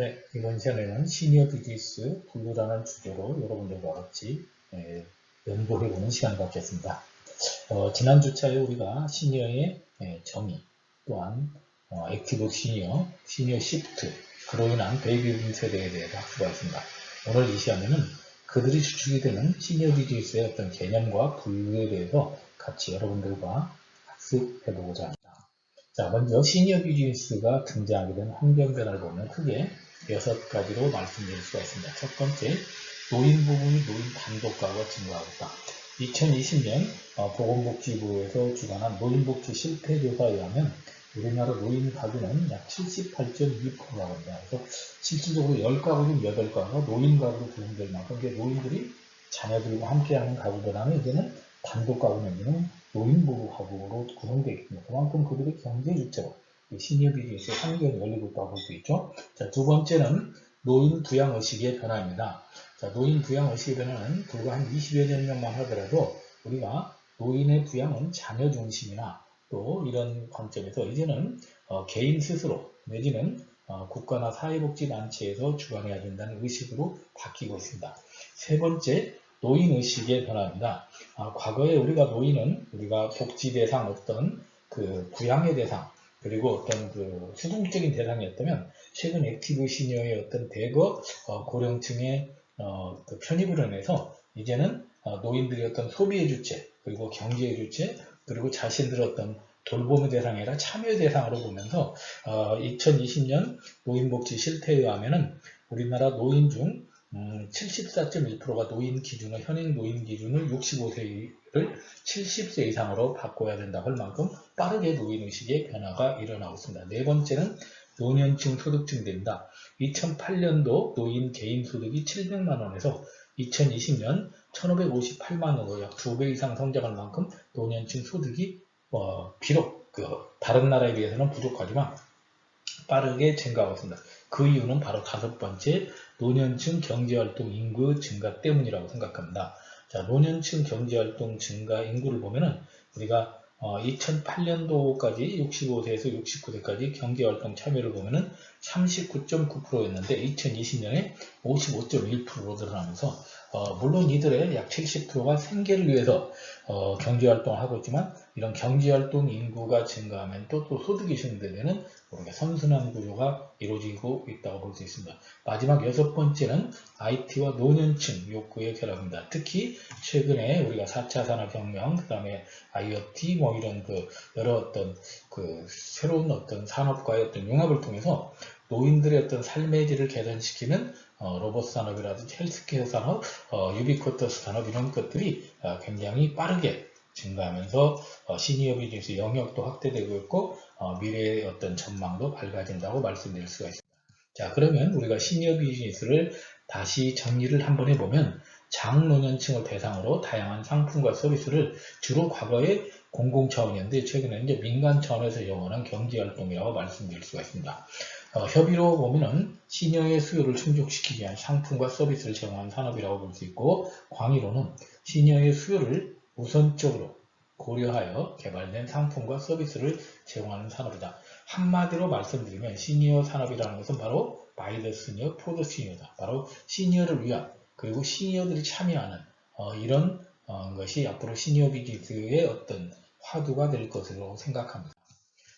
네, 이번 시간에는 시니어 비즈니스 분류라는 주제로 여러분들과 같이 예, 연구해보는 시간을 갖겠습니다. 어, 지난 주 차에 우리가 시니어의 예, 정의, 또한 어, 액티브 시니어, 시니어 시프트, 그로 인한 베이비붐 세대에 대해서 학습하였습니다. 오늘 이 시간에는 그들이 주축이 되는 시니어 비즈니스의 어떤 개념과 분류에 대해서 같이 여러분들과 학습해보고자 합니다. 자, 먼저 시니어 비즈니스가 등장하게 된 환경 변화를 보면 크게 여섯 가지로 말씀드릴 수가 있습니다. 첫 번째, 노인 부분이 노인 단독가가 증가하고 있다. 2020년 어, 보건복지부에서 주관한 노인복지 실태조사에 의하면 우리나라 노인 가구는 약 78.2%라고 합니다. 그래서 실질적으로 10가구 중 8가구가 노인 가구로 구성될 만큼 노인들이 자녀들과 함께하는 가구보다는 이제는 단독 가구 내지는 노인 보호 가구로 구성되어 있습니다. 그만큼 그들의 경제 주체로 시니어 비즈니스의 환경이 열리고 있다고 볼 수 있죠. 자, 두 번째는 노인 부양 의식의 변화입니다. 자, 노인 부양 의식의 변화는 불과 한 20여 년만 하더라도 우리가 노인의 부양은 자녀 중심이나 또 이런 관점에서 이제는 어, 개인 스스로 내지는 어, 국가나 사회복지단체에서 주관해야 된다는 의식으로 바뀌고 있습니다. 세 번째, 노인의식의 변화입니다. 아, 과거에 우리가 노인은 우리가 복지 대상 어떤 그 부양의 대상 그리고 어떤 그 수동적인 대상이었다면 최근 액티브 시니어의 어떤 대거 어, 고령층의 어, 그 편입으로 인해서 이제는 어, 노인들이 어떤 소비의 주체 그리고 경제의 주체 그리고 자신들의 어떤 돌봄의 대상이 아니라 참여의 대상으로 보면서 2020년 노인복지 실태에 의하면 우리나라 노인 중 74.1%가 음, 노인 기준을 현행 노인 기준을 65세를 70세 이상으로 바꿔야 된다 할 만큼 빠르게 노인 의식의 변화가 일어나고 있습니다. 네 번째는 노년층 소득 증대입니다. 2008년도 노인 개인 소득이 700만 원에서 2020년 1558만 원으로 약 2배 이상 성장할 만큼 노년층 소득이 어, 비록 그 다른 나라에 비해서는 부족하지만 빠르게 증가하고 있습니다. 그 이유는 바로 다섯 번째 노년층 경제활동 인구 증가 때문이라고 생각합니다. 자, 노년층 경제활동 증가 인구를 보면은 우리가 어, 2008년도까지 65세에서 69세까지 경제활동 참여를 보면은 39.9%였는데 2020년에 55.1%로 늘어나면서 어, 물론 이들의 약 70%가 생계를 위해서 어, 경제활동을 하고 있지만 이런 경제활동 인구가 증가하면 또, 또 소득이 증대되는 우리가 선순환 구조가 이루어지고 있다고 볼 수 있습니다. 마지막 여섯 번째는 IT와 노년층 욕구의 결합입니다. 특히 최근에 우리가 4차 산업혁명, 그 다음에 IoT 뭐 이런 그 여러 어떤 그 새로운 어떤 산업과의 어떤 융합을 통해서 노인들의 어떤 삶의 질을 개선시키는 어, 로봇 산업이라든지 헬스케어 산업, 어, 유비쿼터스 산업 이런 것들이 어, 굉장히 빠르게 증가하면서 어, 시니어 비즈니스 영역도 확대되고 있고 어, 미래의 어떤 전망도 밝아진다고 말씀드릴 수가 있습니다. 자 그러면 우리가 시니어 비즈니스를 다시 정리를 한번 해보면 장노년층을 대상으로 다양한 상품과 서비스를 주로 과거에 공공 차원이었는데 최근에 이제 민간 차원에서 영원한 경제활동이라고 말씀드릴 수가 있습니다. 어, 협의로 보면은 시니어의 수요를 충족시키기 위한 상품과 서비스를 제공하는 산업이라고 볼 수 있고 광의로는 시니어의 수요를 우선적으로 고려하여 개발된 상품과 서비스를 제공하는 산업이다. 한마디로 말씀드리면 시니어 산업이라는 것은 바로 바이더 시니어, 포더 시니어다. 바로 시니어를 위한 그리고 시니어들이 참여하는 어, 이런 어, 것이 앞으로 시니어 비즈니스의 어떤 화두가 될 것으로 생각합니다.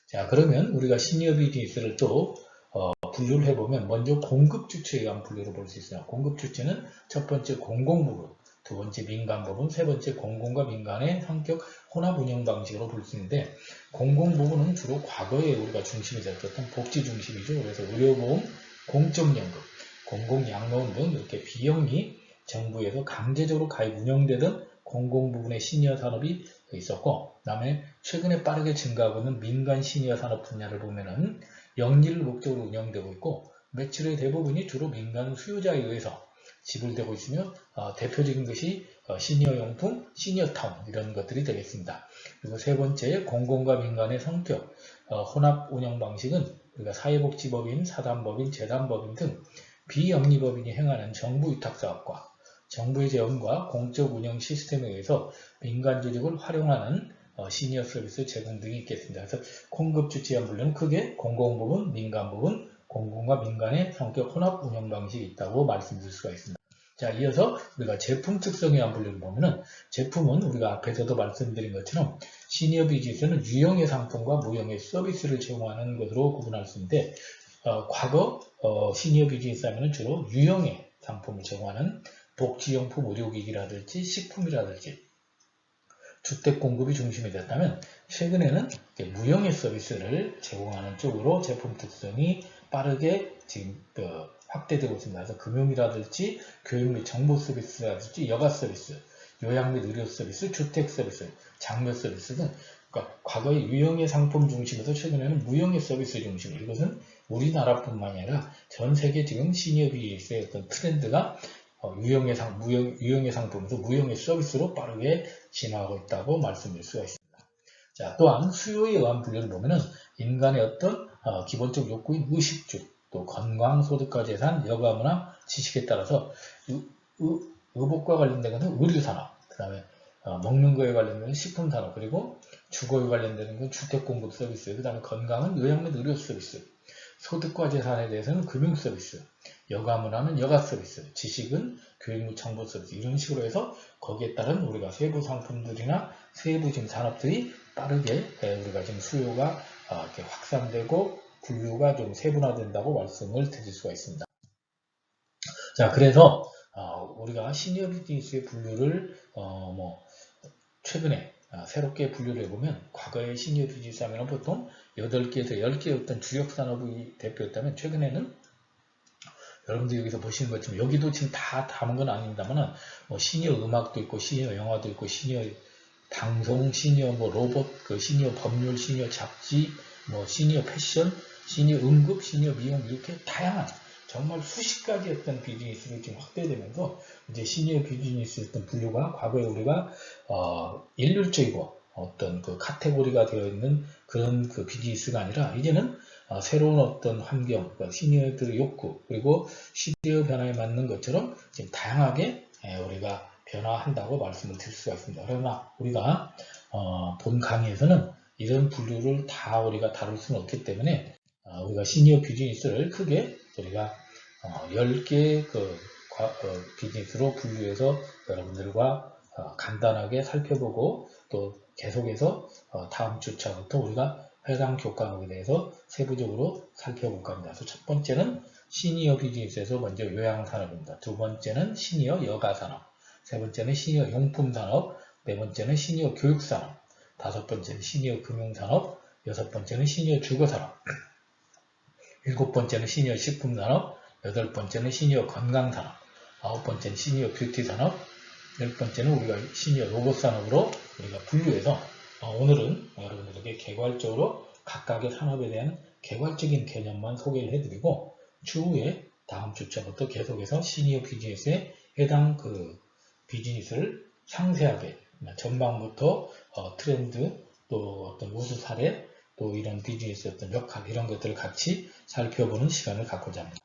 자 그러면 우리가 시니어 비즈니스를 또 어, 분류를 해보면 먼저 공급 주체에 의한 분류를 볼 수 있어요. 공급 주체는 첫 번째 공공 부분, 두 번째 민간 부분, 세 번째 공공과 민간의 성격 혼합 운영 방식으로 볼 수 있는데 공공 부분은 주로 과거에 우리가 중심이 잡혔던 복지 중심이죠. 그래서 의료보험, 공적연금, 공공양로원 등 이렇게 비영리 정부에서 강제적으로 가입 운영되던 공공 부분의 시니어 산업이 있었고 그 다음에 최근에 빠르게 증가하고 있는 민간 시니어 산업 분야를 보면은 영리를 목적으로 운영되고 있고 매출의 대부분이 주로 민간 수요자에 의해서 지불되고 있으며 어, 대표적인 것이 어, 시니어 용품, 시니어 타운 이런 것들이 되겠습니다. 그리고 세 번째 공공과 민간의 성격, 어, 혼합 운영 방식은 우리가 사회복지법인, 사단법인, 재단법인 등 비영리법인이 행하는 정부 위탁사업과 정부의 재원과 공적 운영 시스템에 의해서 민간 조직을 활용하는 어, 시니어 서비스 제공 등이 있겠습니다. 그래서 공급 주체한 분류는 크게 공공 부분, 민간 부분, 공공과 민간의 성격 혼합 운영 방식이 있다고 말씀드릴 수가 있습니다. 자, 이어서 우리가 제품 특성에 한 분류를 보면은 제품은 우리가 앞에서도 말씀드린 것처럼 시니어 비즈니스는 유형의 상품과 무형의 서비스를 제공하는 것으로 구분할 수 있는데 어, 과거 어, 시니어 비즈니스 하면 주로 유형의 상품을 제공하는 복지용품 의료기기라든지 식품이라든지 주택 공급이 중심이 됐다면 최근에는 무형의 서비스를 제공하는 쪽으로 제품 특성이 빠르게 지금 어, 확대되고 있습니다. 그래서 금융이라든지 교육 및 정보 서비스라든지 여가 서비스, 요양 및 의료 서비스, 주택 서비스, 장려 서비스 등 그러니까 과거의 유형의 상품 중심에서 최근에는 무형의 서비스 중심 이것은 우리나라뿐만 아니라 전 세계 지금 시니어 비즈니스의 어떤 트렌드가 어, 유형의 상, 무형, 유형의 상품에서 무형의 서비스로 빠르게 진화하고 있다고 말씀드릴 수가 있습니다. 자, 또한 수요에 의한 분류를 보면은 인간의 어떤 어, 기본적 욕구인 의식주, 또 건강, 소득과 재산, 여가 문화, 지식에 따라서 의, 의, 의복과 관련된 것은 의류산업, 그 다음에 어, 먹는 거에 관련된 식품산업, 그리고 주거에 관련되는 건 주택공급 서비스, 그 다음에 건강은 요양 및 의료 서비스, 소득과 재산에 대해서는 금융 서비스, 여가문화는 여가 서비스, 지식은 교육 및 정보 서비스 이런 식으로 해서 거기에 따른 우리가 세부 상품들이나 세부 지금 산업들이 빠르게 우리가 지금 수요가 어, 이렇게 확산되고 분류가 좀 세분화된다고 말씀을 드릴 수가 있습니다. 자, 그래서 어, 우리가 시니어 비즈니스의 분류를 어, 뭐 최근에 어, 새롭게 분류를 해보면 과거의 시니어 비즈니스 하면 보통 8개에서 10개였던 주력 산업의 대표였다면 최근에는 여러분들 여기서 보시는 것처럼 여기도 지금 다 담은 건 아닙니다만 뭐 시니어 음악도 있고 시니어 영화도 있고 시니어 방송, 시니어 뭐 로봇, 그 시니어 법률, 시니어 잡지, 뭐 시니어 패션, 시니어 응급, 시니어 미용 이렇게 다양한 정말 수십 가지 어떤 비즈니스를 지금 확대되면서 이제 시니어 비즈니스 어떤 분류가 과거에 우리가 어, 일률적이고 어떤 그 카테고리가 되어 있는 그런 그 비즈니스가 아니라 이제는 어, 새로운 어떤 환경, 그러니까 시니어들의 욕구 그리고 시대의 변화에 맞는 것처럼 지금 다양하게 예, 우리가 변화한다고 말씀을 드릴 수가 있습니다. 그러나 우리가 어, 본 강의에서는 이런 분류를 다 우리가 다룰 수는 없기 때문에 어, 우리가 시니어 비즈니스를 크게 우리가 어, 10개의 그 과, 어, 비즈니스로 분류해서 여러분들과 어, 간단하게 살펴보고 또 계속해서 어, 다음 주차부터 우리가 해당 교과목에 대해서 세부적으로 살펴볼까 합니다. 그래서 첫 번째는 시니어 비즈니스에서 먼저 요양산업입니다. 두 번째는 시니어 여가산업, 세 번째는 시니어 용품산업, 네 번째는 시니어 교육산업, 다섯 번째는 시니어 금융산업, 여섯 번째는 시니어 주거산업, 일곱 번째는 시니어 식품산업, 여덟 번째는 시니어 건강산업, 아홉 번째는 시니어 뷰티산업, 열 번째는 우리가 시니어 로봇산업으로 우리가 분류해서 어, 오늘은 여러분들에게 개괄적으로 각각의 산업에 대한 개괄적인 개념만 소개를 해드리고 추후에 다음 주차부터 계속해서 시니어 비즈니스에 해당 그 비즈니스를 상세하게 전망부터 어, 트렌드 또 어떤 우수 사례 또 이런 비즈니스 어떤 역할 이런 것들을 같이 살펴보는 시간을 갖고자 합니다.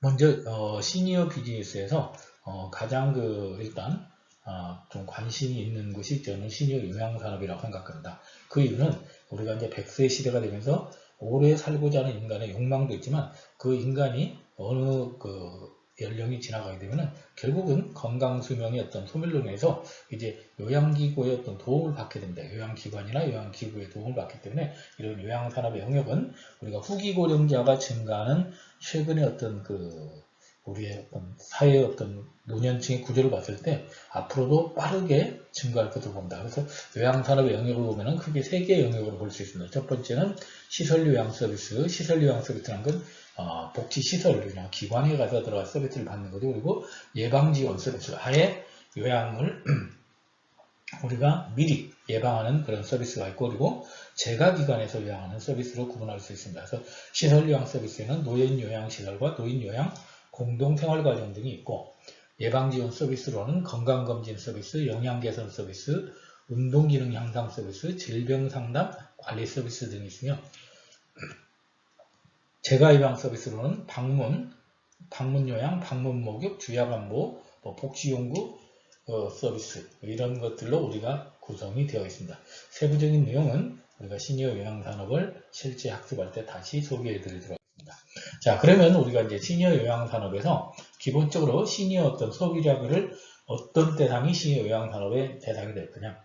먼저 어, 시니어 비즈니스에서 어, 가장 그 일단 어, 좀 관심이 있는 것이 저는 시니어 요양산업이라고 생각합니다. 그 이유는 우리가 이제 100세 시대가 되면서 오래 살고자 하는 인간의 욕망도 있지만 그 인간이 어느 그 연령이 지나가게 되면은 결국은 건강 수명의 어떤 소멸로 인해서 이제 요양기구의 어떤 도움을 받게 됩니다. 요양기관이나 요양기구의 도움을 받기 때문에 이런 요양산업의 영역은 우리가 후기 고령자가 증가하는 최근의 어떤 그 우리의 어떤 사회의 어떤 노년층의 구조를 봤을 때 앞으로도 빠르게 증가할 것으로 봅니다. 그래서 요양산업의 영역을 보면 크게 세 개의 영역으로 볼 수 있습니다. 첫 번째는 시설 요양 서비스, 시설 요양 서비스라는 건 어, 복지 시설이나 기관에 가서 들어가 서비스를 받는 거죠. 그리고 예방 지원 서비스, 아예 요양을 우리가 미리 예방하는 그런 서비스가 있고 그리고 재가기관에서 요양하는 서비스로 구분할 수 있습니다. 그래서 시설 요양 서비스에는 노인 요양 시설과 노인 요양 공동생활과정 등이 있고 예방지원 서비스로는 건강검진 서비스, 영양개선 서비스, 운동기능 향상 서비스, 질병상담 관리 서비스 등이 있으며 재가예방 서비스로는 방문, 방문요양, 방문목욕, 주야간보, 뭐 복지연구 어, 서비스 이런 것들로 우리가 구성이 되어 있습니다. 세부적인 내용은 우리가 시니어 요양 산업을 실제 학습할 때 다시 소개해 드리도록 하겠습니다. 자, 그러면 우리가 이제 시니어 요양 산업에서 기본적으로 시니어 어떤 소비자들을 어떤 대상이 시니어 요양 산업의 대상이 될 거냐.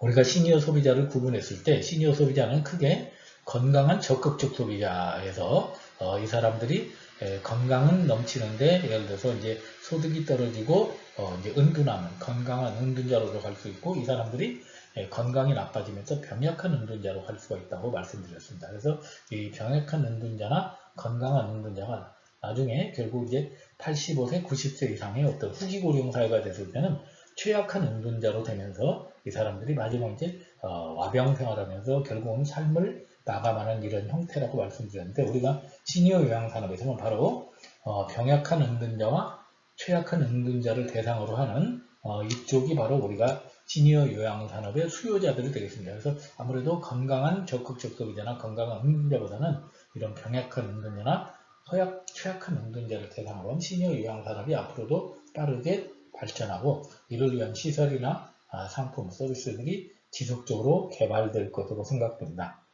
우리가 시니어 소비자를 구분했을 때 시니어 소비자는 크게 건강한 적극적 소비자에서 어, 이 사람들이 에, 건강은 넘치는데 예를 들어서 이제 소득이 떨어지고 어, 이제 은둔하는 건강한 은둔자로 갈수 있고 이 사람들이 에, 건강이 나빠지면서 병약한 은둔자로 갈 수가 있다고 말씀드렸습니다. 그래서 이 병약한 은둔자나 건강한 은둔자가 나중에 결국 이제 85세, 90세 이상의 어떤 후기 고령 사회가 됐을 때는 취약한 은둔자로 되면서 이 사람들이 마지막 이제 어, 와병 생활하면서 결국은 삶을 나감하는 이런 형태라고 말씀드렸는데 우리가 시니어 요양 산업에서는 바로 어, 병약한 은둔자와 취약한 은둔자를 대상으로 하는 어, 이쪽이 바로 우리가 시니어 요양 산업의 수요자들이 되겠습니다. 그래서 아무래도 건강한 적극적 소비자나 건강한 은둔자보다는 이런 병약한 은둔자나 허약, 취약한 은둔자를 대상으로 한 시니어 요양 산업이 앞으로도 빠르게 발전하고 이를 위한 시설이나 아, 상품, 서비스들이 지속적으로 개발될 것으로 생각됩니다.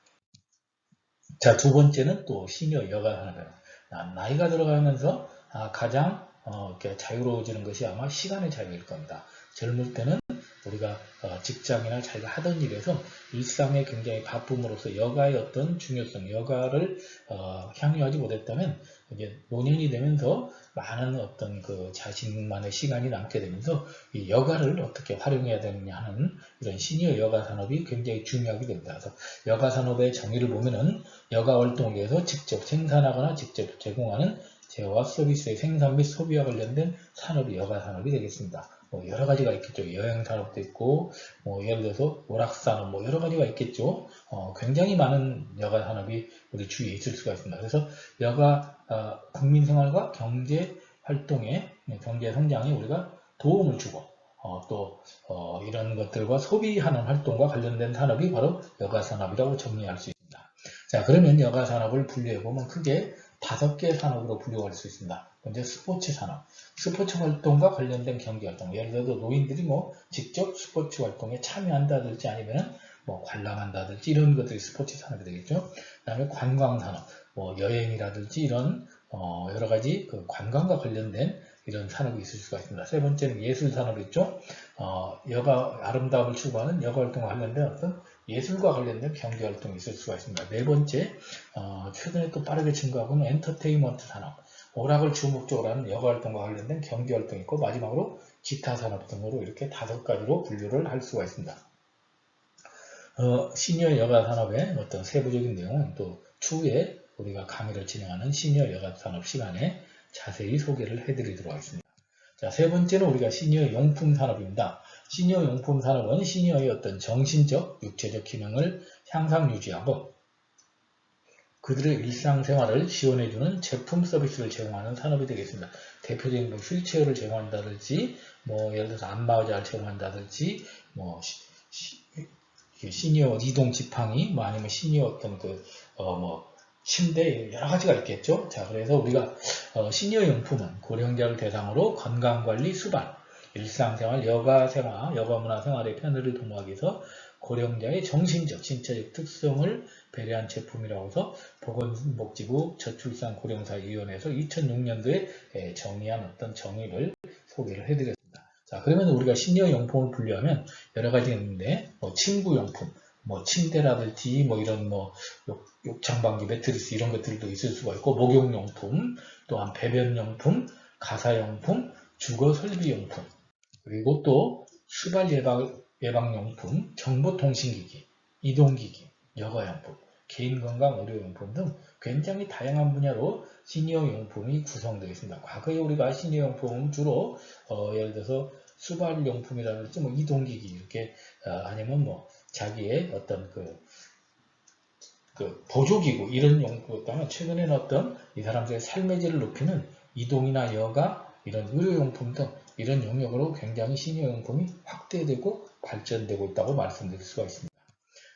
자, 두 번째는 또 시니어 여가 산업이에요. 아, 나이가 들어가면서 아, 가장 어, 자유로워지는 것이 아마 시간의 자유일 겁니다. 젊을 때는 우리가 어, 직장이나 자기가 하던 일에서 일상에 굉장히 바쁨으로써 여가의 어떤 중요성, 여가를 어, 향유하지 못했다면 이제 노년이 되면서 많은 어떤 그 자신만의 시간이 남게 되면서 이 여가를 어떻게 활용해야 되느냐 하는 이런 시니어 여가 산업이 굉장히 중요하게 됩니다. 그래서 여가 산업의 정의를 보면은 여가 활동을 위해서 직접 생산하거나 직접 제공하는 제어와 서비스의 생산 및 소비와 관련된 산업이 여가 산업이 되겠습니다. 뭐 여러 가지가 있겠죠. 여행 산업도 있고, 뭐 예를 들어서 오락 산업, 뭐 여러 가지가 있겠죠. 어, 굉장히 많은 여가 산업이 우리 주위에 있을 수가 있습니다. 그래서 여가 어, 국민 생활과 경제 활동에 경제 성장에 우리가 도움을 주고 어, 또 어, 이런 것들과 소비하는 활동과 관련된 산업이 바로 여가 산업이라고 정리할 수 있습니다. 자 그러면 여가 산업을 분류해 보면 크게 다섯 개의 산업으로 분류할 수 있습니다. 먼저 스포츠 산업, 스포츠 활동과 관련된 경기 활동. 예를 들어서 노인들이 뭐 직접 스포츠 활동에 참여한다든지 아니면 뭐 관람한다든지 이런 것들이 스포츠 산업이 되겠죠. 그 다음에 관광 산업, 뭐 여행이라든지 이런 어 여러 가지 그 관광과 관련된 이런 산업이 있을 수가 있습니다. 세 번째는 예술 산업이 있죠. 어 여가 아름다움을 추구하는 여가 활동과 관련된 어떤 예술과 관련된 경제 활동이 있을 수가 있습니다. 네 번째, 어, 최근에 또 빠르게 증가하고는 엔터테인먼트 산업, 오락을 주목적으로 하는 여가 활동과 관련된 경제 활동이 있고 마지막으로 기타 산업 등으로 이렇게 다섯 가지로 분류를 할 수가 있습니다. 어, 시니어 여가 산업의 어떤 세부적인 내용은 또 추후에 우리가 강의를 진행하는 시니어 여가 산업 시간에 자세히 소개를 해드리도록 하겠습니다. 자, 세 번째는 우리가 시니어 용품 산업입니다. 시니어 용품 산업은 시니어의 어떤 정신적, 육체적 기능을 향상 유지하고 그들의 일상생활을 지원해주는 제품 서비스를 제공하는 산업이 되겠습니다. 대표적인 뭐 휠체어를 제공한다든지, 뭐 예를 들어서 안마의자를 제공한다든지, 뭐 시, 시, 시니어 이동 지팡이, 뭐 아니면 시니어 어떤 그, 어, 뭐 침대 여러 가지가 있겠죠. 자, 그래서 우리가 어, 시니어 용품은 고령자를 대상으로 건강관리, 수반, 일상생활, 여가생활, 여가문화 생활의 편의를 도모하기 위해서 고령자의 정신적, 신체적 특성을 배려한 제품이라고 해서 보건복지부 저출산 고령사위원회에서 2006년도에 정의한 어떤 정의를 소개를 해드렸습니다. 자, 그러면 우리가 시니어 용품을 분류하면 여러 가지가 있는데, 뭐 침구용품, 뭐 침대라든지 뭐 이런 뭐 욕, 창방기 매트리스 이런 것들도 있을 수가 있고 목욕용품 또한 배변용품 가사용품 주거 설비용품 그리고 또 수발 예방, 예방용품 정보통신기기 이동기기 여가용품 개인건강 의료용품 등 굉장히 다양한 분야로 시니어 용품이 구성되어 있습니다. 과거에 우리가 시니어 용품은 주로 어, 예를 들어서 수발용품이라든지 뭐 이동기기 이렇게 어, 아니면 뭐 자기의 어떤 그, 그 보조기구 이런 용도였다면 최근에는 어떤 이 사람들의 삶의 질을 높이는 이동이나 여가 이런 의료용품 등 이런 영역으로 굉장히 시니어용품이 확대되고 발전되고 있다고 말씀드릴 수가 있습니다.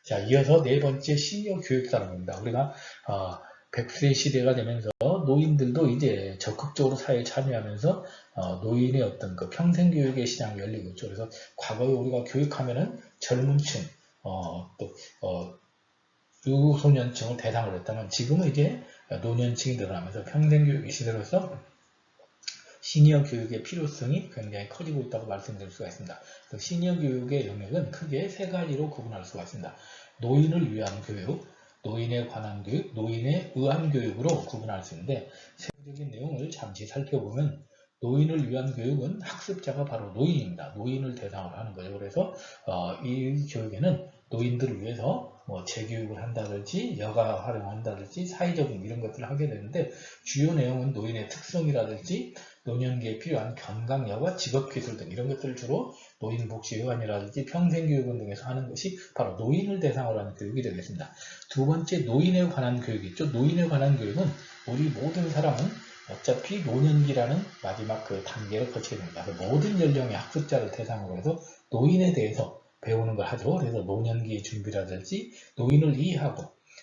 자, 이어서 네 번째 시니어 교육 산업입니다. 우리가 어, 100세 시대가 되면서 노인들도 이제 적극적으로 사회에 참여하면서 어, 노인의 어떤 그 평생 교육의 시장이 열리고 있죠. 그래서 과거에 우리가 교육하면은 젊은 층, 어, 또 어, 유소년층을 대상으로 했다면 지금은 이제 노년층이 늘어나면서 평생교육 시대로서 시니어 교육의 필요성이 굉장히 커지고 있다고 말씀드릴 수가 있습니다. 그 시니어 교육의 영역은 크게 세 가지로 구분할 수가 있습니다. 노인을 위한 교육, 노인에 관한 교육, 노인에 의한 교육으로 구분할 수 있는데 세부적인 내용을 잠시 살펴보면 노인을 위한 교육은 학습자가 바로 노인입니다. 노인을 대상으로 하는 거예요. 그래서 어, 이 교육에는 노인들을 위해서 뭐 재교육을 한다든지 여가 활용한다든지 사회적인 이런 것들을 하게 되는데 주요 내용은 노인의 특성이라든지 노년기에 필요한 건강여과 직업 기술 등 이런 것들을 주로 노인복지회관이라든지 평생교육원 등에서 하는 것이 바로 노인을 대상으로 하는 교육이 되겠습니다. 두 번째 노인에 관한 교육이 있죠. 노인에 관한 교육은 우리 모든 사람은 어차피 노년기라는 마지막 그 단계를 거치게 됩니다. 모든 연령의 학습자를 대상으로 해서 노인에 대해서 배우는 걸 하죠. 그래서 노년기 준비라든지 노인을 이해하고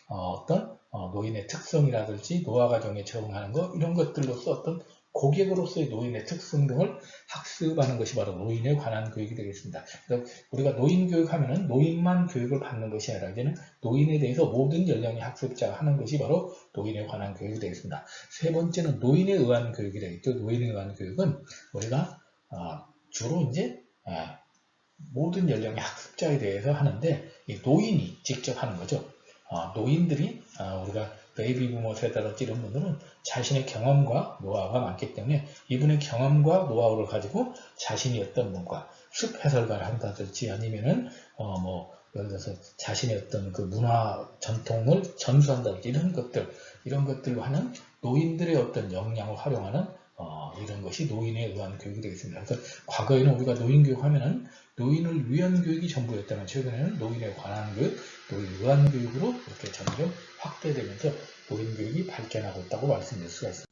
어, 떤 어, 노인의 특성이라든지 노화 과정에 적응하는 것 이런 것들로서 어떤 고객으로서의 노인의 특성 등을 학습하는 것이 바로 노인에 관한 교육이 되겠습니다. 그래서 우리가 노인 교육하면은 노인만 교육을 받는 것이 아니라 이제는 노인에 대해서 모든 연령의 학습자가 하는 것이 바로 노인에 관한 교육이 되겠습니다. 세 번째는 노인에 의한 교육이 되겠죠. 노인에 의한 교육은 우리가 어, 주로 이제 아, 모든 연령의 학습자에 대해서 하는데 노인이 직접 하는 거죠. 어, 노인들이 어, 우리가 베이비 부모 세대라든지 이런 분들은 자신의 경험과 노하우가 많기 때문에 이분의 경험과 노하우를 가지고 자신이 어떤 뭔가 숲 해설가를 한다든지 아니면은 어 뭐 예를 들어서 자신의 어떤 그 문화 전통을 전수한다든지 이런 것들 이런 것들로 하는 노인들의 어떤 역량을 활용하는 어, 이런 것이 노인에 의한 교육이 되겠습니다. 그래서 과거에는 우리가 노인 교육하면은 노인을 위한 교육이 전부였다면 최근에는 노인에 관한 교육, 노인 의한 교육으로 이렇게 점점 확대되면서 노인 교육이 발전하고 있다고 말씀드릴 수가 있습니다.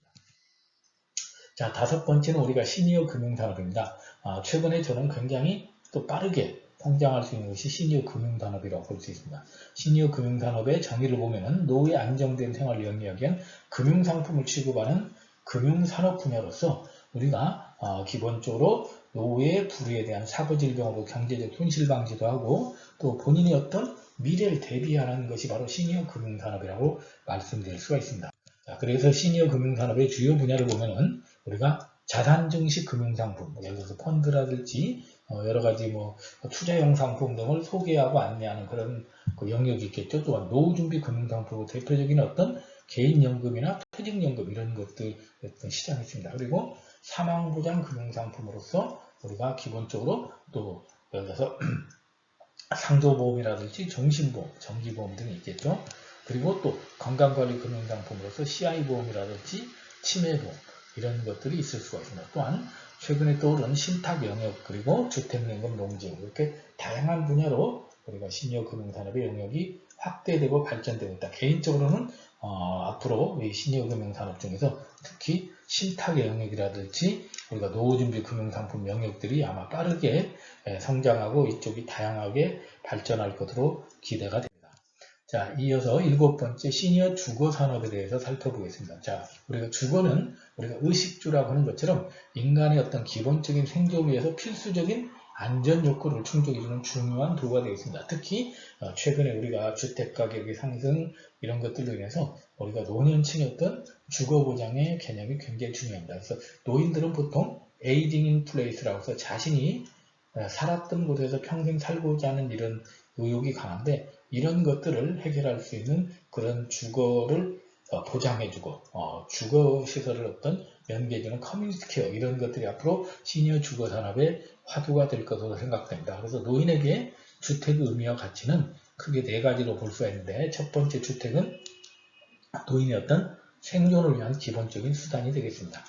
자, 다섯 번째는 우리가 시니어 금융산업입니다. 아, 최근에 저는 굉장히 또 빠르게 성장할 수 있는 것이 시니어 금융산업이라고 볼 수 있습니다. 시니어 금융산업의 정의를 보면은 노후에 안정된 생활을 영위하기 위한 금융상품을 취급하는 금융산업 분야로서 우리가 어, 기본적으로 노후의 불의에 대한 사고질병으로 경제적 손실 방지도 하고 또 본인의 어떤 미래를 대비하는 것이 바로 시니어 금융산업이라고 말씀드릴 수가 있습니다. 자, 그래서 시니어 금융산업의 주요 분야를 보면은 우리가 자산 증식 금융상품, 뭐 예를 들어서 펀드라든지 어, 여러 가지 뭐 투자용 상품 등을 소개하고 안내하는 그런 그 영역이 있겠죠. 또한 노후준비 금융상품 대표적인 어떤 개인연금이나 퇴직연금 이런 것들 어떤 시장이 있습니다. 그리고 사망보장 금융상품으로서 우리가 기본적으로 또 예를 들어서 상조보험이라든지 정신보험, 정기보험 등이 있겠죠. 그리고 또 건강관리 금융상품으로서 CI보험이라든지 치매보험 이런 것들이 있을 수가 있습니다. 또한 최근에 떠오른 신탁 영역 그리고 주택연금 농지 이렇게 다양한 분야로 우리가 시니어 금융산업의 영역이 확대되고 발전되고 있다. 개인적으로는 어, 앞으로 이 시니어 금융산업 중에서 특히 신탁의 영역이라든지 우리가 노후준비 금융상품 영역들이 아마 빠르게 예, 성장하고 이쪽이 다양하게 발전할 것으로 기대가 됩니다. 자, 이어서 일곱 번째 시니어 주거 산업에 대해서 살펴보겠습니다. 자, 우리가 주거는 우리가 의식주라고 하는 것처럼 인간의 어떤 기본적인 생존을 위해서 필수적인 안전 요건을 충족해주는 중요한 도구가 되겠습니다. 특히 어, 최근에 우리가 주택 가격의 상승 이런 것들로 인해서 우리가 노년층의 어떤 주거 보장의 개념이 굉장히 중요합니다. 그래서 노인들은 보통 에이징 인 플레이스라고 해서 자신이 어, 살았던 곳에서 평생 살고자 하는 이런 의욕이 강한데 이런 것들을 해결할 수 있는 그런 주거를 어, 보장해주고 주거 시설을 어떤 연계해주는 커뮤니티 케어 이런 것들이 앞으로 시니어 주거 산업의 화두가 될 것으로 생각됩니다. 그래서 노인에게 주택의 의미와 가치는 크게 네 가지로 볼 수가 있는데 첫 번째 주택은 노인의 어떤 생존을 위한 기본적인 수단이 되겠습니다.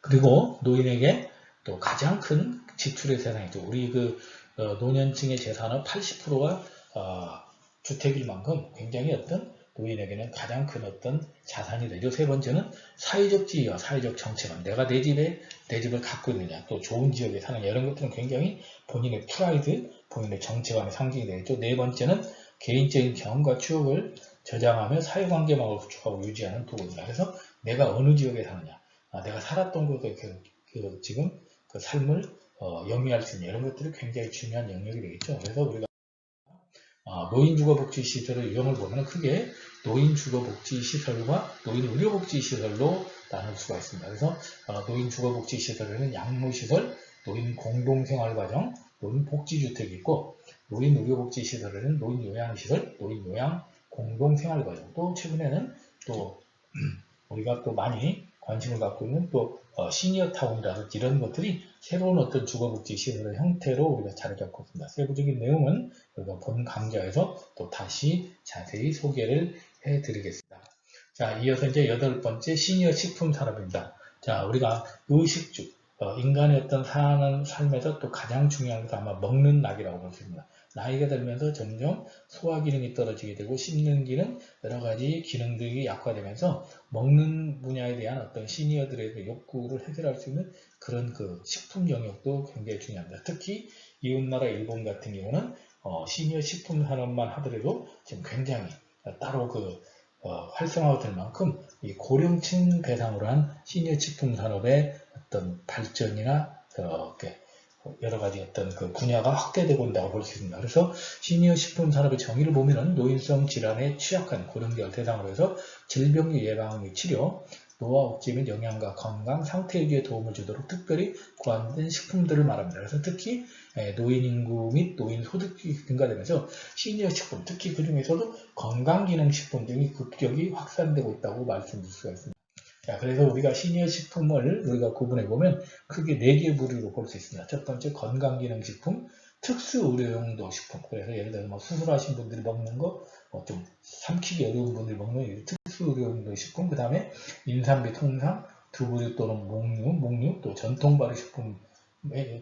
그리고 노인에게 또 가장 큰 지출의 세상이죠. 우리 그 어, 노년층의 재산의 80%가 어, 주택일 만큼 굉장히 어떤 노인에게는 가장 큰 어떤 자산이 되죠. 세 번째는 사회적 지위와 사회적 정체감. 내가 내 집에 내 집을 갖고 있느냐, 또 좋은 지역에 사느냐 이런 것들은 굉장히 본인의 프라이드, 본인의 정체감의 상징이 되겠죠. 네 번째는 개인적인 경험과 추억을 저장하며 사회관계망을 구축하고 유지하는 도구입니다. 그래서 내가 어느 지역에 사느냐, 아, 내가 살았던 곳에 그, 그 지금 그 삶을 어, 영위할 수 있는 이런 것들이 굉장히 중요한 영역이 되겠죠. 그래서 우리가 어, 노인 주거복지 시설의 유형을 보면 크게 노인 주거복지 시설과 노인 의료복지 시설로 나눌 수가 있습니다. 그래서 어, 노인 주거복지 시설에는 양로시설, 노인 공동생활과정, 노인 복지주택이 있고 노인 의료복지 시설에는 노인 요양시설, 노인 요양 공동생활과정 또 최근에는 또 우리가 또 많이 관심을 갖고 있는 또 어, 시니어 타운이라든지 이런 것들이 새로운 어떤 주거복지 시설의 형태로 우리가 자리 잡고 있습니다. 세부적인 내용은 우리가 본 강좌에서 또 다시 자세히 소개를 해드리겠습니다. 자, 이어서 이제 여덟 번째 시니어 식품 산업입니다. 자, 우리가 의식주, 어, 인간의 어떤 사는 삶에서 또 가장 중요한 것은 아마 먹는 낙이라고 볼 수 있습니다. 나이가 들면서 점점 소화 기능이 떨어지게 되고 씹는 기능, 여러 가지 기능들이 약화되면서 먹는 분야에 대한 어떤 시니어들의 그 욕구를 해결할 수 있는 그런 그 식품 영역도 굉장히 중요합니다. 특히 이웃나라 일본 같은 경우는 어, 시니어 식품 산업만 하더라도 지금 굉장히 따로 그 어, 활성화가 될 만큼 이 고령층 대상으로 한 시니어 식품 산업의 어떤 발전이나 어, 이렇게 여러 가지 어떤 그 분야가 확대되고 있다고 볼 수 있습니다. 그래서 시니어 식품 산업의 정의를 보면은 노인성 질환에 취약한 고령자를 대상으로 해서 질병 예방 및 치료, 노화 억제 및 영양과 건강, 상태 유지에 도움을 주도록 특별히 고안된 식품들을 말합니다. 그래서 특히 예, 노인 인구 및 노인 소득이 증가되면서 시니어 식품, 특히 그 중에서도 건강기능식품 등이 급격히 확산되고 있다고 말씀드릴 수가 있습니다. 자, 그래서 우리가 시니어 식품을 우리가 구분해 보면 크게 네 개 부류로 볼 수 있습니다. 첫 번째 건강기능식품, 특수 의료용도 식품. 그래서 예를 들어 뭐 수술하신 분들이 먹는 거, 뭐 좀 삼키기 어려운 분들이 먹는 특수 의료용도 식품. 그 다음에 인삼비 통상, 두부류 또는 목류, 목류, 또 전통 발효 식품의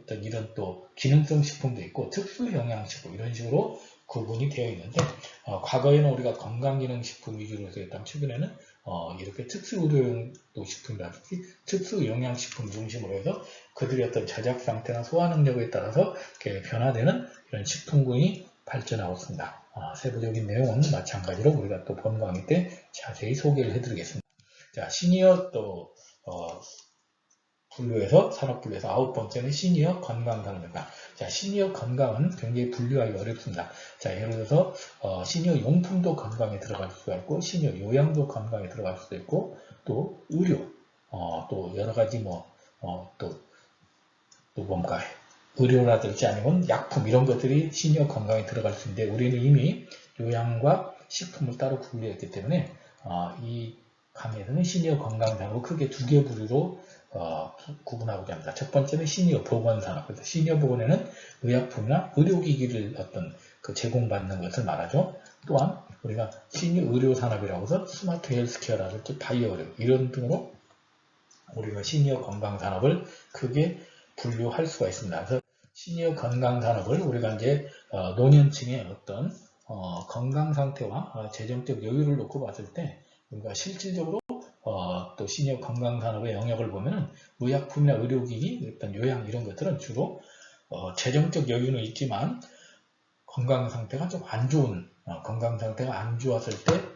어떤 이런 또 기능성 식품도 있고 특수 영양식품 이런 식으로 구분이 되어 있는데 어, 과거에는 우리가 건강기능식품 위주로 해서 했다면 최근에는 어, 이렇게 특수 의료용도 식품이라든지 특수 영양식품 중심으로 해서 그들의 어떤 제작 상태나 소화 능력에 따라서 이렇게 변화되는 이런 식품군이 발전하고 있습니다. 어, 세부적인 내용은 마찬가지로 우리가 또 본 강의 때 자세히 소개를 해드리겠습니다. 자, 시니어 또 어, 분류에서 산업 분류에서 아홉 번째는 시니어 건강 산업입니다. 자, 시니어 건강은 굉장히 분류하기 어렵습니다. 자, 예를 들어서 어, 시니어 용품도 건강에 들어갈 수가 있고 시니어 요양도 건강에 들어갈 수도 있고 또 의료, 어, 또 여러 가지 뭐 어, 뭔가 의료라든지 아니면 약품 이런 것들이 시니어 건강에 들어갈 수 있는데 우리는 이미 요양과 식품을 따로 분류했기 때문에 어, 이 강의에서는 시니어 건강 산업을 크게 두 개 부류로 어, 구분하고자 합니다. 첫 번째는 시니어 보건산업. 그래서 시니어 보건에는 의약품이나 의료기기를 어떤 그 제공받는 것을 말하죠. 또한 우리가 시니어 의료산업이라고 해서 스마트 헬스케어라든지 바이오 의료 이런 등으로 우리가 시니어 건강산업을 크게 분류할 수가 있습니다. 그래서 시니어 건강산업을 우리가 이제 어, 노년층의 어떤 어, 건강 상태와 어, 재정적 여유를 놓고 봤을 때 우리가 실질적으로 어, 또 시니어 건강산업의 영역을 보면은 의약품이나 의료기기, 어떤 요양 이런 것들은 주로 어, 재정적 여유는 있지만 건강 상태가 좀 안 좋은 어, 건강 상태가 안 좋았을 때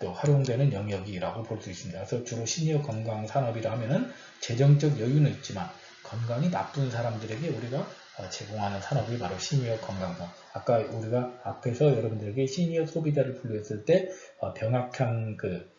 또 활용되는 영역이라고 볼 수 있습니다. 그래서 주로 시니어 건강 산업이라 하면은 재정적 여유는 있지만 건강이 나쁜 사람들에게 우리가 어, 제공하는 산업이 바로 시니어 건강산. 아까 우리가 앞에서 여러분들에게 시니어 소비자를 분류했을 때 어, 병약한 그 어,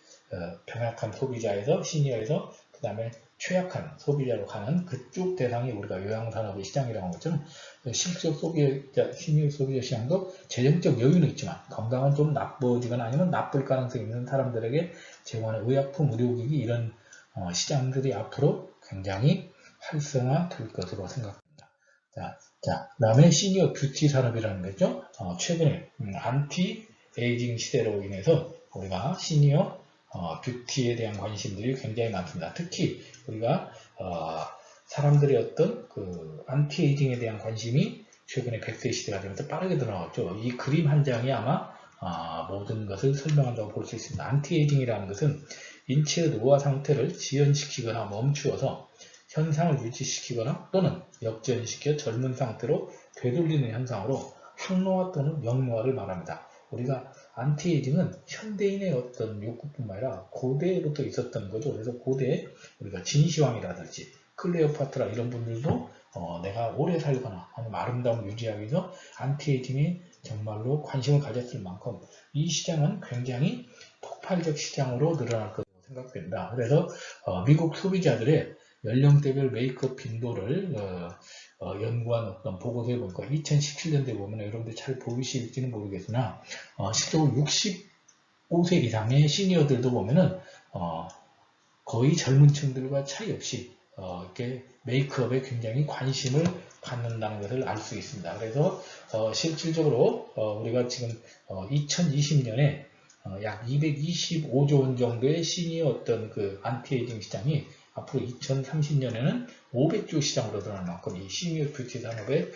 병약한 소비자에서 시니어에서 그 다음에 최약한 소비자로 가는 그쪽 대상이 우리가 요양산업의 시장이라고 한 것처럼 실적 소비자, 시니어 소비자 시장도 재정적 여유는 있지만 건강은 좀 나빠지거나 아니면 나쁠 가능성이 있는 사람들에게 제공하는 의약품, 의료기기 이런 어, 시장들이 앞으로 굉장히 활성화될 것으로 생각합니다. 자, 자, 그 다음에 시니어 뷰티 산업이라는 거죠. 어, 최근에 음, 안티 에이징 시대로 인해서 우리가 시니어 어, 뷰티에 대한 관심들이 굉장히 많습니다. 특히 우리가 어, 사람들의 어떤 그 안티에이징에 대한 관심이 최근에 100세 시대가 되면서 빠르게 늘어나왔죠. 이 그림 한 장이 아마 어, 모든 것을 설명한다고 볼 수 있습니다. 안티에이징이라는 것은 인체의 노화 상태를 지연시키거나 멈추어서 현상을 유지시키거나 또는 역전시켜 젊은 상태로 되돌리는 현상으로 항노화 또는 영노화를 말합니다. 우리가 안티에이징은 현대인의 어떤 욕구뿐만 아니라 고대부터 있었던 거죠. 그래서 고대에 우리가 진시황이라든지 클레오파트라 이런 분들도 어, 내가 오래 살거나 아니면 아름다움을 유지하기 위해서 안티에이징에 정말로 관심을 가졌을 만큼 이 시장은 굉장히 폭발적 시장으로 늘어날 것으로 생각됩니다. 그래서 어, 미국 소비자들의 연령대별 메이크업 빈도를 어, 어, 연구한 어떤 보고서에 보니까 2017년도에 보면 여러분들 잘 보이실지는 모르겠으나 어, 실제로 65세 이상의 시니어들도 보면은 어, 거의 젊은 층들과 차이 없이 어, 이렇게 메이크업에 굉장히 관심을 갖는다는 것을 알 수 있습니다. 그래서 어, 실질적으로 어, 우리가 지금 2020년에 약 225조 원 정도의 시니어 어떤 그 안티에이징 시장이 앞으로 2030년에는 500조 시장으로 늘어날 만큼 이 시니어 뷰티 산업의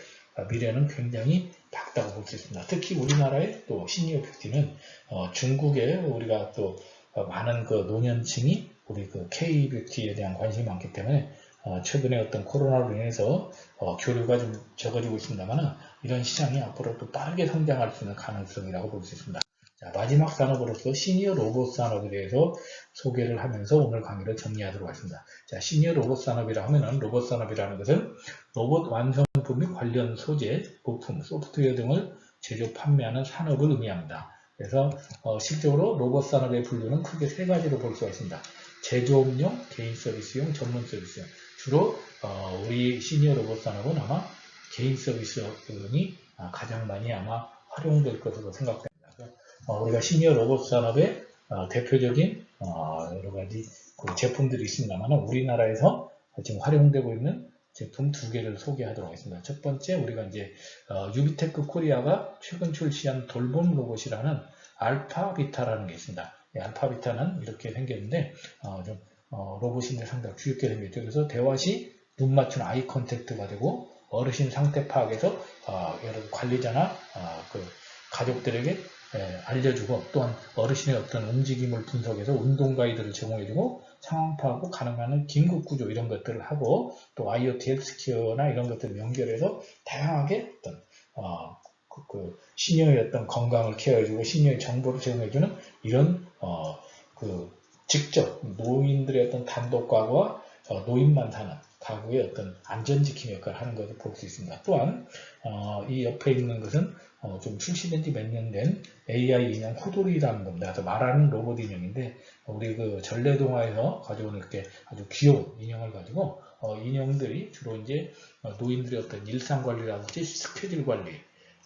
미래는 굉장히 밝다고 볼 수 있습니다. 특히 우리나라의 또 시니어 뷰티는 어, 중국에 우리가 또 어, 많은 그 노년층이 우리 그 K 뷰티에 대한 관심이 많기 때문에 어, 최근에 어떤 코로나로 인해서 어, 교류가 좀 적어지고 있습니다만 이런 시장이 앞으로 또 빠르게 성장할 수 있는 가능성이라고 볼 수 있습니다. 자, 마지막 산업으로서 시니어 로봇 산업에 대해서 소개를 하면서 오늘 강의를 정리하도록 하겠습니다. 자, 시니어 로봇 산업이라 하면은 로봇 산업이라는 것은 로봇 완성품 및 관련 소재, 부품, 소프트웨어 등을 제조 판매하는 산업을 의미합니다. 그래서 어, 실적으로 로봇 산업의 분류는 크게 세 가지로 볼 수가 있습니다. 제조업용, 개인 서비스용, 전문 서비스용. 주로 어, 우리 시니어 로봇 산업은 아마 개인 서비스용이 가장 많이 아마 활용될 것으로 생각됩니다. 어, 우리가 시니어 로봇 산업의 어, 대표적인 어, 여러 가지 그 제품들이 있습니다만 우리나라에서 지금 활용되고 있는 제품 두 개를 소개하도록 하겠습니다. 첫 번째 우리가 이제 유비테크 코리아가 최근 출시한 돌봄 로봇이라는 알파비타라는 게 있습니다. 알파비타는 이렇게 생겼는데 좀 로봇인데 상당히 귀엽게 생겼죠. 그래서 대화 시 눈 맞춘 아이 컨택트가 되고 어르신 상태 파악에서 여러 관리자나 그 가족들에게 예, 알려주고 또한 어르신의 어떤 움직임을 분석해서 운동 가이드를 제공해주고 상황 파악하고 가능한 긴급 구조 이런 것들을 하고 또 IoT 헬스케어나 이런 것들을 연결해서 다양하게 어떤 어, 그, 그 시니어의 어떤 건강을 케어해주고 시니어의 정보를 제공해주는 이런 어, 그 직접 노인들의 어떤 단독 과거와 어, 노인만 사는 가구의 어떤 안전지킴 역할을 하는 것을 볼 수 있습니다. 또한 어, 이 옆에 있는 것은 어, 좀 출시된 지 몇 년 된 AI 인형 호돌이라는 겁니다. 그래서 말하는 로봇 인형인데 우리 그 전래동화에서 가져온 이렇게 아주 귀여운 인형을 가지고 어, 인형들이 주로 이제 어, 노인들의 어떤 일상 관리라든지 스케줄 관리,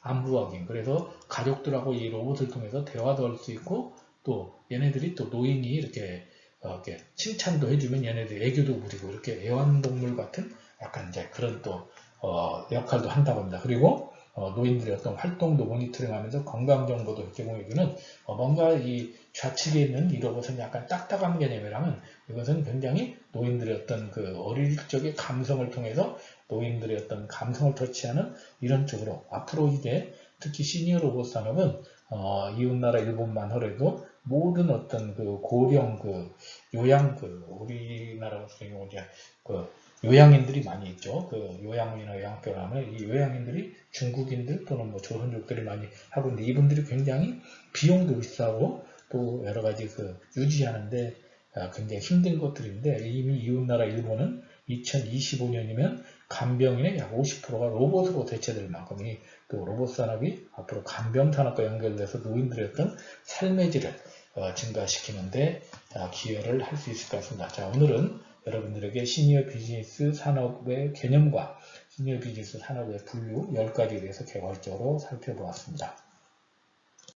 안부 확인 그래서 가족들하고 이 로봇을 통해서 대화도 할 수 있고 또 얘네들이 또 노인이 이렇게 어, 이렇게 칭찬도 해주면 얘네들 애교도 부리고 이렇게 애완동물 같은 약간 이제 그런 또 어, 역할도 한다고 합니다. 그리고 어, 노인들의 어떤 활동도 모니터링하면서 건강 정보도 제공해 주는 어, 뭔가 이 좌측에 있는 이 로봇은 약간 딱딱한 개념이라면 이것은 굉장히 노인들의 어떤 그 어릴 적의 감성을 통해서 노인들의 어떤 감성을 터치하는 이런 쪽으로 앞으로 이제 특히 시니어 로봇 산업은 어, 이웃나라 일본만 하더라도 모든 어떤 그 고령 그 요양 그 우리나라 같은 경우 이제 그 요양인들이 많이 있죠. 그 요양이나 요양학교 하면 이 요양인들이 중국인들 또는 뭐 조선족들이 많이 하고 있는데 이분들이 굉장히 비용도 비싸고 또 여러 가지 그 유지하는데 아, 굉장히 힘든 것들인데 이미 이웃나라 일본은 2025년이면 간병인의 약 50%가 로봇으로 대체될 만큼 이 또 로봇 산업이 앞으로 간병 산업과 연결돼서 노인들의 어떤 삶의 질을 어, 증가시키는데 아, 기여를 할 수 있을 것 같습니다. 자, 오늘은 여러분들에게 시니어 비즈니스 산업의 개념과 시니어 비즈니스 산업의 분류 10가지에 대해서 개괄적으로 살펴보았습니다.